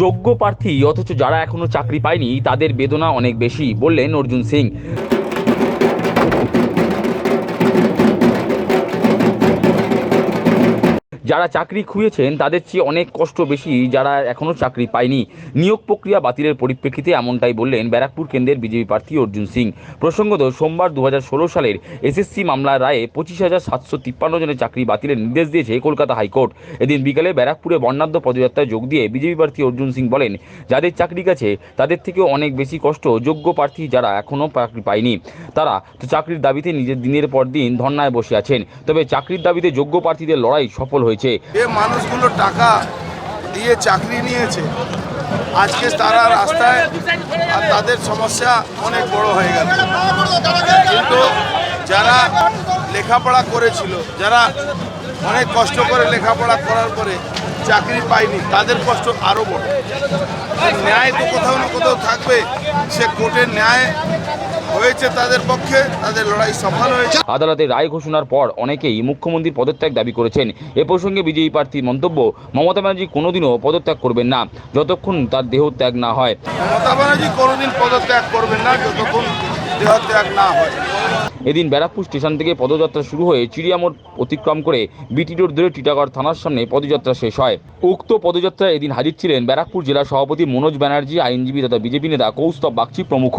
যোগ্য প্রার্থী অথচ যারা এখনও চাকরি পায়নি তাদের বেদনা অনেক বেশি বললেন অর্জুন সিং। যারা চাকরি খুঁজেছেন, তাদের চেয়ে অনেক কষ্ট বেশি যারা এখনও চাকরি পায়নি। নিয়োগ প্রক্রিয়া বাতিলের পরিপ্রেক্ষিতে এমনটাই বললেন ব্যারাকপুর কেন্দ্রের বিজেপি প্রার্থী অর্জুন সিং। প্রসঙ্গত, সোমবার দু হাজার ষোলো সালের এসএসসি মামলার রায়ে পঁচিশ হাজার সাতশো তিপ্পান্ন জনের চাকরি বাতিলের নির্দেশ দিয়েছে কলকাতা হাইকোর্ট। এদিন বিকালে ব্যারাকপুরে বর্ণাঢ্য পদযাত্রায় যোগ দিয়ে বিজেপি প্রার্থী অর্জুন সিং বলেন, যাদের চাকরি গেছে, তাদের থেকেও অনেক বেশি কষ্ট যোগ্য প্রার্থী যারা এখনও চাকরি পায়নি। তারা তো চাকরির দাবিতে নিজের দিনের পর দিন ধর্নায় বসে আছেন। তবে চাকরির দাবিতে যোগ্য প্রার্থীদের লড়াই সফল হয়েছে। যে মানুষগুলো টাকা দিয়ে চাকরি নিয়েছে। আজকে তারা রাস্তায় আর তাদের সমস্যা অনেক বড় হয়ে গেল। কিন্তু যারা লেখাপড়া করেছিল, যারা অনেক কষ্ট করে লেখাপড়া করার পরে চাকরি পায়নি, তাদের কষ্ট আরও বড়। ন্যায় তো কোথাও না কোথাও থাকবে, সে কোর্টের ন্যায় হয়েছে তাদের পক্ষে তাদের লড়াই সফল হয়েছে। আদালতে রায় ঘোষণার পর অনেকেই মুখ্যমন্ত্রীর পদত্যাগ দাবি করেছেন। এ প্রসঙ্গে বিজেপি প্রার্থীর মন্তব্য মমতা ব্যানার্জি কোনোদিনও পদত্যাগ করবেন না যতক্ষণ তার দেহ ত্যাগ না হয়। মমতা ব্যানার্জি কোনোদিন পদত্যাগ করবেন না যতক্ষণ দেহত্যাগ না হয়। এদিন ব্যারাকপুর স্টেশন থেকে পদযাত্রা শুরু হয়ে চিড়িয়ামোড় অতিক্রম করে বিটি রোড ধরে টিটাগড় থানার সামনে পদযাত্রা শেষ হয়। উক্ত পদযাত্রায় এদিন হাজির ছিলেন ব্যারাকপুর জেলা সভাপতি মনোজ ব্যানার্জি আইনজীবী তথা বিজেপি নেতা কৌস্তব বাগচি প্রমুখ।